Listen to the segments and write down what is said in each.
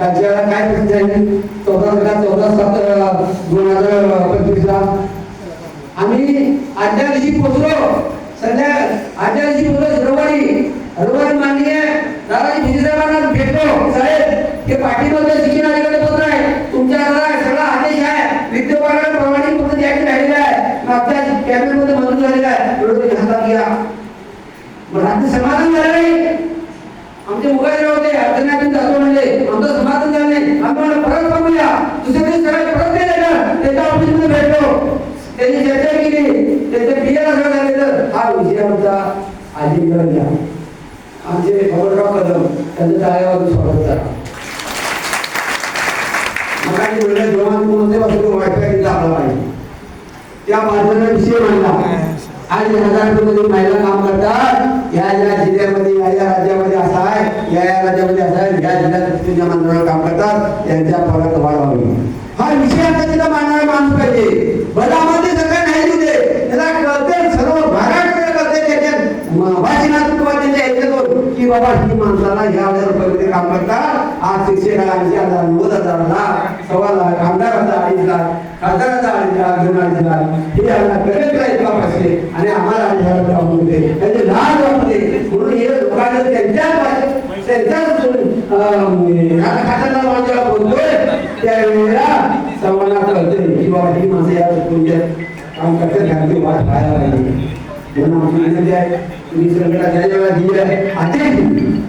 राज्याला काय प्रसिद्ध आहे? चौदा हजार चौदा सात दोन हजार पंचवीसला. आम्ही आजच्या दिवशी पोहोचलो सध्या आजच्या दिवशी पोहोचलो रविवारी रविवारी माननीय दादाजी भिजीसाहेबांना भेटलो. साहेब हे पाठीमध्ये शिक्षण अधिकारी पत्र आहे. तुमच्या हातात सगळा आदेश आहे. विद्यमान प्रमाणित पत्र द्यायचे राहिलेलं आहे. मागच्या कॅबिनेटमध्ये मंजूर झालेला आहे. विरोधी हातात घ्या. मग राज्य समाधान झालं नाही. आमचे मुगाचे होते. अडचणीतून जातो म्हणजे आमचं समाधान झालं नाही आम्ही म्हणलं परत थांबूया दुसऱ्या दिवशी सगळे परत गेले ना त्याच्या ऑफिसमध्ये भेटलो त्यांनी चर्चा केली त्याचे पियर असं झालेलं हा विषय आमचा आजीवन घ्या आमचे भगवतराव कदम त्यांचं टाळ्यावर स्वागत करा. मग म्हणलं जेव्हा कोणते वस्तू वाटतं आपला पाहिजे? त्या माध्यमाने विषय मांडला आज नगरमध्ये महिला काम करतात. या या जिल्ह्यामध्ये या या राज्यामध्ये असा आहे. या या राज्यामध्ये असा आहे. या जिल्ह्यात तुझ्या मंडळावर काम करतात. त्यांच्या पगारात वाढ हा विषय आता तिथं मांडणारा माणूस पाहिजे. भला आम्हाला नाही देऊ त्याला कळते सर्व त्याच्यात याच्यातून की बाबा ही माणसाला ह्या हजार रुपये काम करतात. आज शिक्षकाला ऐंशी हजार नव्वद हजारला सव्वा लाख आमदाराचा अडीच लाख खासदाराचा अडीच लाख दोन अडीच लाख हे आम्हाला करेक्ट करायचं पाहिजे आणि आम्हाला अडीच हजार रुपये त्याचे म्हणून हे लोकांना त्यांच्याच त्यांच्याच खात्याला बोलतोय त्यावेळेला सर्वांना कळते की बाबा ही माणसं या तुमच्या काम करतात वाट पाहायला पाहिजे. म्हणून आमची विनंती आहे तुम्ही संकटात ज्या वेळेला दिली आहे आधी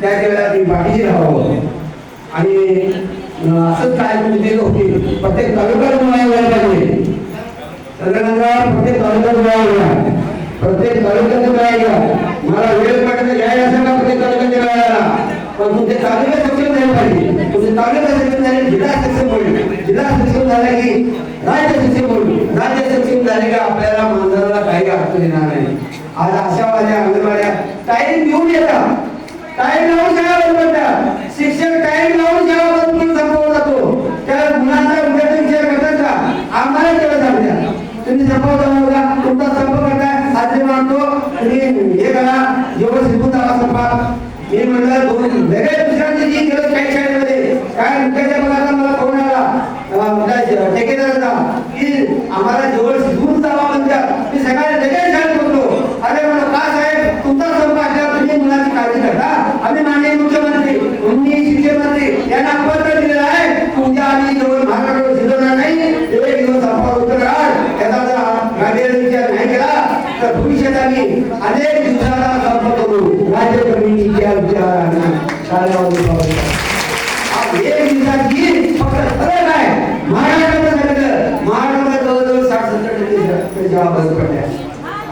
त्या वेळेला ती बाकीची राहावं. आणि असंच काय म्हणजे होती प्रत्येक तालुक्यात मला यायला पाहिजे. संघटनांना प्रत्येक तालुक्यात मिळाला प्रत्येक तालुक्यात मिळायला मला वेळ काढण्याचा घ्यायला असेल ना प्रत्येक तालुक्यात मिळायला. पण तुमचे तालुके सक्षम झाले पाहिजे. तुमचे तालुका सक्षम झाले जिल्हा सक्षम होईल जिल्हा सक्षम झाला की राज्य सक्षम होईल राज्य सक्षम झाले की आपल्याला मानधनाला काही अर्थ येणार आज आशावाद्या अंगणवाड्या टाईम देऊन येतात टाईम लावून शाळा बंद करतात शिक्षक टाईम लावून शाळा बंद करून संपवला जातो. त्या गुणाचा विद्यार्थी गटाचा आम्हाला केला जाऊ तुम्ही संपवता मुलगा तुमचा संप करताय आज मी म्हणतो तुम्ही हे करा. जेवढं शिकून जावा संपा. मी म्हणलं दोन वेगळ्या दुसऱ्यांची जी गरज काही शाळेमध्ये. काय मुख्याच्या मुलाचा मला फोन आला? अं, ठेकेदाराचा की आम्हाला जेवढं शिकून जावा म्हणतात. मी सगळ्या लगेच तर भविष्यात आम्ही अनेक दिवसाला संप करू. राज्य कमिटीच्या विचारांना शाळेवर आज एक दिवसाची फक्त सरळ काय? महाराष्ट्राचं सांगितलं महाराष्ट्रात जवळजवळ साठ सत्तर टक्के जबाब बंद पडल्या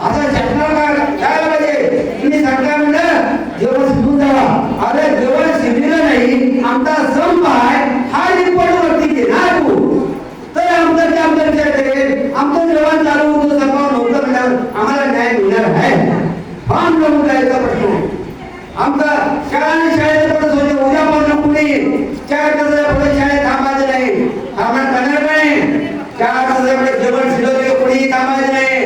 असं शासनाला काय पाहिजे तुम्ही सरकार म्हणलं जेवण शिकून जावा. अरे जेवण शिकलेलं नाही आमचा संप आहे हा रिपोर्ट वरती घेणार तू. तर आमचं ते आमचा विचार आमचं जेवण चालू होतं संपावर नव्हतं म्हणल्यावर आम्हाला फार प्रमुख आहे प्रश्न. आहे आमचा शाळाने शाळेत पडत होते उद्यापासून कुणी चार तासाच्या शाळेत थांबायचं नाही. आपण करणार नाही? चार तासाच्या जेवण शिजवले कुणीही थांबायचं नाही.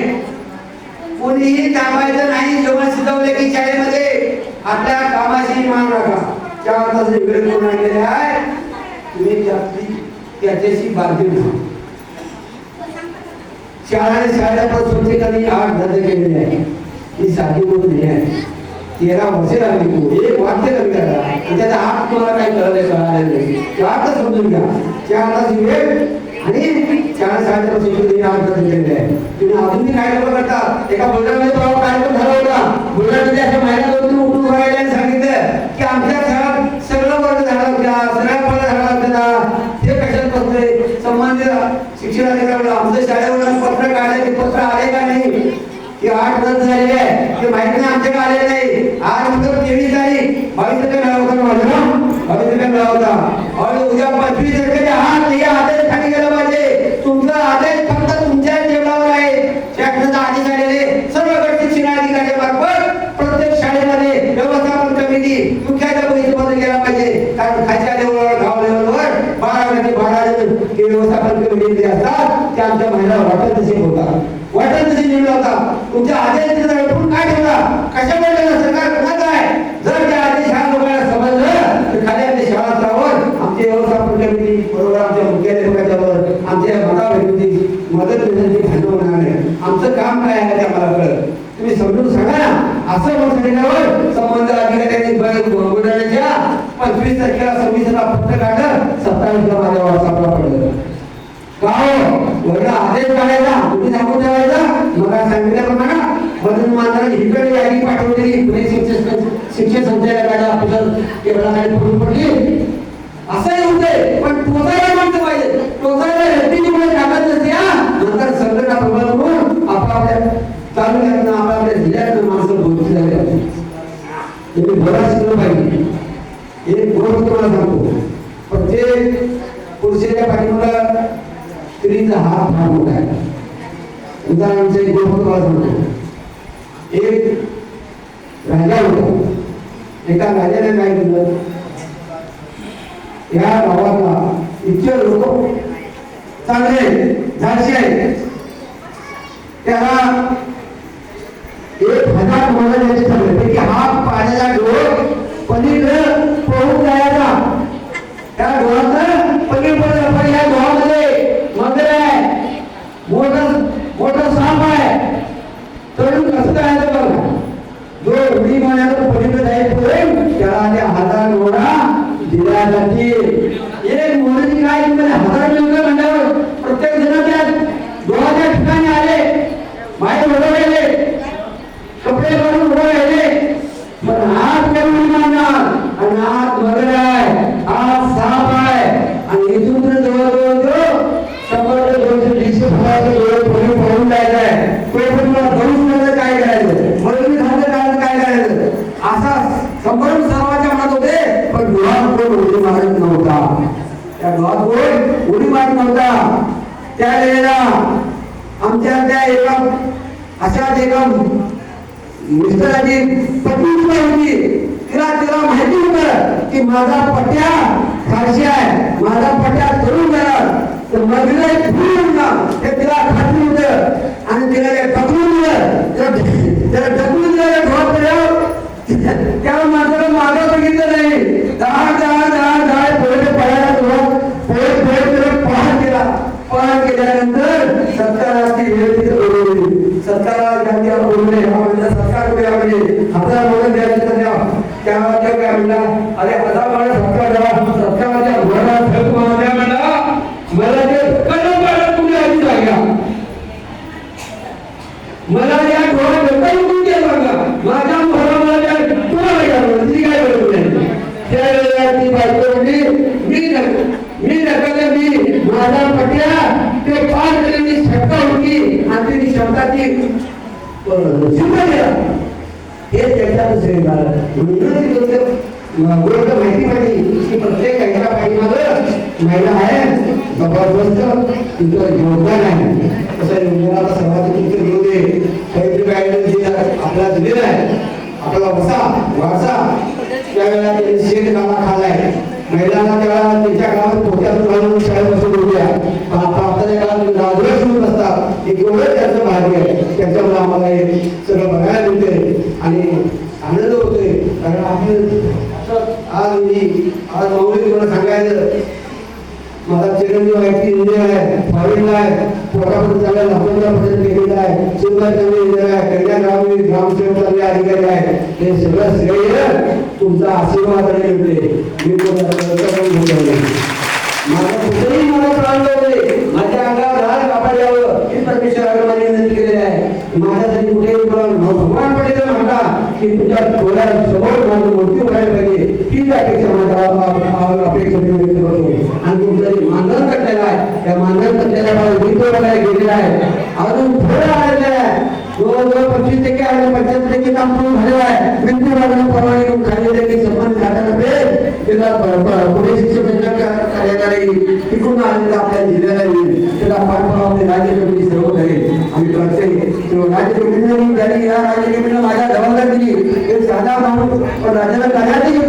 कुणीही थांबायचं नाही जेवण शिजवले की शाळेमध्ये. आपल्या कामाशी मान राखा. चार तास वेळ करून आणलेले आहे? तुम्ही त्यातली त्याच्याशी बांधील व्हा शाळाने शाळेला पण स्वच्छतेने आठ धंदे केलेले आहे? ही साधी गोष्ट नाही आहे. तेरा वर्षे लागली तू. एक वाक्य कमी करा आणि त्याचा आत तुम्हाला काही कळलं कळालं नाही. चार तास समजून घ्या. चार तास वेळ आणि चार साडेचार संस्कृती अर्थ रद्द आहे. तुम्ही अजूनही कार्यक्रम करता एका बुलढाणा कार्यक्रम झाला होता. बुलढाणा अशा महिला दोन उठून राहिल्या आणि सांगितलं की आमच्या घरात सगळं वर्ग झाला होता सगळ्या पाला झाला होता ते कशात बसले संबंधित शिक्षण अधिकारी आमच्या शाळेवर पत्र काढले ते पत्र आले का नाही की आठ रद्द झालेले आहे ते माहिती नाही आमच्याकडे आलेले नाही आज मतलब तेवीस तारीख बावीस टक्के मिळाला होता माझा ना बावीस टक्के मिळाला होता आणि उद्या पंचवीस टक्के हा ते आदेश खाली गेला पाहिजे तुमचा आदेश फक्त तुमच्या टेबलावर आहे शासनाचा आदेश आलेले सर्व गट शिक्षण अधिकारी मार्फत प्रत्येक शाळेमध्ये व्यवस्थापन कमिटी मुख्याध्यापक पद गेला पाहिजे कारण खायच्या लेवलवर गाव लेवलवर बारा टक्के बारा जण हे व्यवस्थापन कमिटी असतात वाटत तसे होता. वाटत तसे निवडला होता. तुमच्या आदेश पण काय ठेवला? कशामुळे सरकार कुणाचं आहे? जर त्या आदेश ह्या लोकांना समजलं तर खाली आमच्या शाळा राहावं आमचे व्यवस्थापन कमिटी बरोबर आमच्या मुख्याध्यापकाच्या वर आमच्या मताभेदीची मदत देण्याची भांडण होणार आमचं काम काय आहे ते आम्हाला कळत तुम्ही समजून सांगा ना. असं मत सांगितल्यावर संबंध अधिकाऱ्यांनी ब- बुलढाण्याच्या पंचवीस तारखेला सव्वीसला पत्र काढलं सत्तावीसला माझ्या व्हॉट्सअपला पडलं. का हो? हो वरला आदेश काढायचा तुम्ही सांगून ठेवायचा मला सांगितल्याप्रमाणे मदन माणसाने इकडे यादी पाठवलेली. पुणे शिक्षण शिक्षण संचालकाच्या ऑफिसर केवढा काही पडली. असं होते पण टोचायला माणसं पाहिजे टोचायला व्यक्तीची मुळे कागद नसते हा नंतर संघटना प्रबळ करून आपापल्या तालुक्यातनं आपापल्या जिल्ह्यातनं माणसं बोलती झाली आपली. तुम्ही बरा शिकलं पाहिजे एक गोष्ट तुम्हाला सांगतो प्रत्येक पुरुषाच्या पाठीमागं स्त्रीचा हात फार मोठा आहे दोन राज होते. एक राजा होता. एका राजाने काय केलं या गावाला इतके लोक चांगले झाडशी. त्याला एक हजार मला द्यायचे ठरले. की हा पाण्याचा डोळ पलीकडे पळून जायचा त्या डोळाचं पलीकडे पण या डोळामध्ये मंदिर आहे मोठं मोठं साप आहे तरुण कसं करायचं बघा जो उडी मारण्याचं पलीकडे जाईपर्यंत त्याला त्या हजार डोळा दिल्या जातील एक मोहनची काय म्हणजे हजार मिळतं म्हणल्यावर प्रत्येक जण त्या डोळाच्या ठिकाणी आले माय बरोबर गेले कपडे काढून उभं राहिले पण हात करून उडी मारणार आणि हात मगर आहे हात साप आहे आणि इथून तर जवळजवळ तो शंभर ते दोनशे दीडशे फुटाचे डोळे पडून पडून जायचं आहे तो पण मला धरून नव्हतं काय करायचं म्हणून मी झालं काय काय करायचं असा संभ्रम सर्वांच्या मनात होते पण डोळ्यात कोण उडी मारत नव्हता त्या डोळ्यात होता त्यावेळेला आमच्या त्या एका अशाच एका मिस्टराची पत्नी सुद्धा होती तिला तिला माहिती होत की माझा पट्या फारशी आहे माझा पट्या तरुण जाणार तर मधला एक फूल होता हे तिला खात्री होत आणि तिला एक ढकलून दिलं त्याला ढकलून दिलं त्यावर ढोळ माणसाला मागं बघितलं नाही दहा दहा बोलवली सत्काराला ज्यांनी आपण बोलवले हा म्हणला सत्कार हजार बोलून द्यायचं तर द्या. त्या ग्रामीणला अरे हजार माणूस सत्कार द्यावा सत्काराच्या घोडा ठेव द्या म्हणला मला ते कळलं पाहिलं तुम्ही आधी जाग्या मला या डोळ्यात धक्का येऊन दे बघा माझ्या मुलाला मला त्या तुम्हाला काय म्हणलं ती काय करत नाही त्यावेळेला ती बायको म्हणली मी ढक- मी ढकललं मी माझा पट्या ते पार केलेली क्षमता होती आणि ती क्षमताची सिद्ध केला हे गोष्ट माहिती पाहिजे की प्रत्येक एका पाठीमागं महिला आहे जबरदस्त तिचं योगदान आहे योगदानाला सर्वात घेऊ दे काहीतरी गायडन्स जे आपल्याला दिलेलं आहे आपला वसा वारसा त्यावेळेला त्यांनी शेत कामा खालाय महिलांना त्यावेळेला त्यांच्या कामात पोट्यातून घालून शाळेत बसून होत्या आता आपल्या काळात राजूला सुरू असतात एक एवढं त्यांचं भाग्य आहे त्याच्यामुळे आम्हाला हे सगळं बघायला मिळते आणि आनंद होतोय. कारण आपलं आज मी आज माऊली तुम्हाला सांगायचं. माझा चिरंजीव आहे की इंजिनियर आहे फॉरेनला आहे. पोटापर्यंत चांगला लाखोंचा पर्यंत गेलेला आहे. सुंदर चांगले इंजिनियर आहे. कल्याण गावी ग्रामसेवक चांगले अधिकारी आहे हे सगळं श्रेय तुमचा आशीर्वाद आणि मिळते मी तुम्हाला माझा कुठेही मला प्राण लावले माझ्या अंगावर राग कापायला ही परमेश्वराकडे माझी विनंती केलेली आहे माझ्यासाठी कुठेही मला भगवान पटेल म्हणता की तुझ्या डोळ्या समोर माझं मृत्यू व्हायला पाहिजे हीच अपेक्षा माझ्या आ- आ- अपेक्षा मी व्यक्त करतो आणि तुमचं मानधन कटलेलं आहे. त्या मानधन कटलेल्या मला गीत वगैरे गेलेलं आहे. अजून थोडं आलेलं आहे. जवळजवळ पंचवीस टक्के आणि पंच्याहत्तर टक्के काम पूर्ण झालेलं आहे. मृत्यू लागणं परवानगी घेऊन खाली टक्के सन्मान झाल्यानंतर त्याला प- प- पुणे शिक्षण संचालक कार्यालय तिकडून आलेलं आपल्या जिल्ह्याला येईल. त्याला पाठपुरावा आपली राज्य माझ्या जबाबदार दिली एक साधा माणूस पण राज्याला कार्यालय दिलं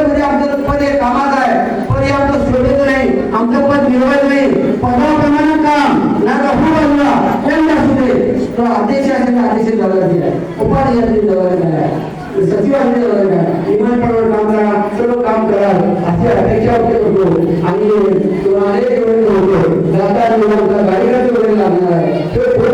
म्हणजे आमचं हे कामाचं आहे हे आमचं नाही आमचं पद मिळवत नाही पदाप्रमाणे काम ना रहू बाजूला कोण असू दे तो अध्यक्ष असेल अध्यक्ष उपाध्यक्ष असेल काम करा सर्व काम करा अशी अपेक्षा व्यक्त करतो आणि अनेक वेळ होतो लागणार आहे